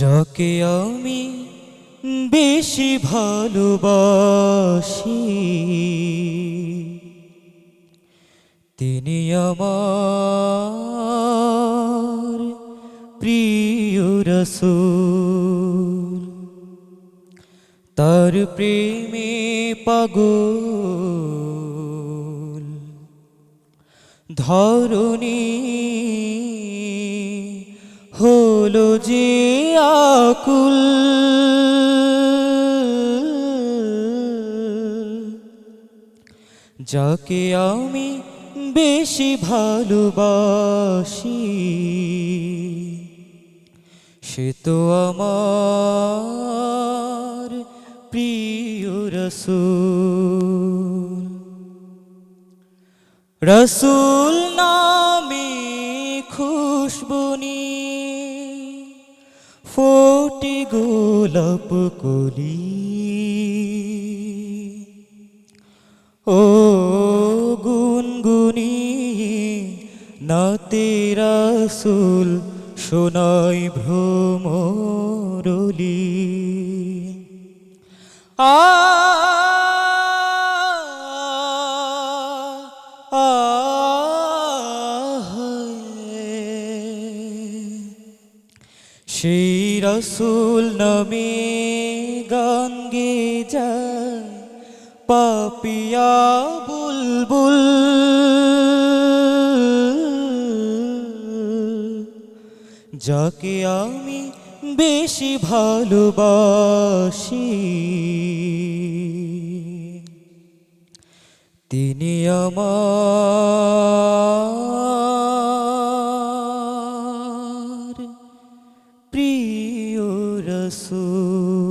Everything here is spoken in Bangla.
যাকে আমি বেশি ভালোবাসি তিনি আমার প্রিয় রসুল। তার প্রেমে পাগল। ধরণী হলো যে আকুল যাকে আমি বেশি ভালোবাসি, সে তো আমার প্রিয় রসুল। রসুল নামে খুশবুনি ফোটি গোলাপ কলি। ও গুনগুনি নাতে রাসুল সোনাই ভ্রমরলি। আ আ সেই রসুল নামে গান পাপিয়া বুলবুল। যাকে আমি বেশি ভালোবাসি তিনি আমার প্রিয় রসুল।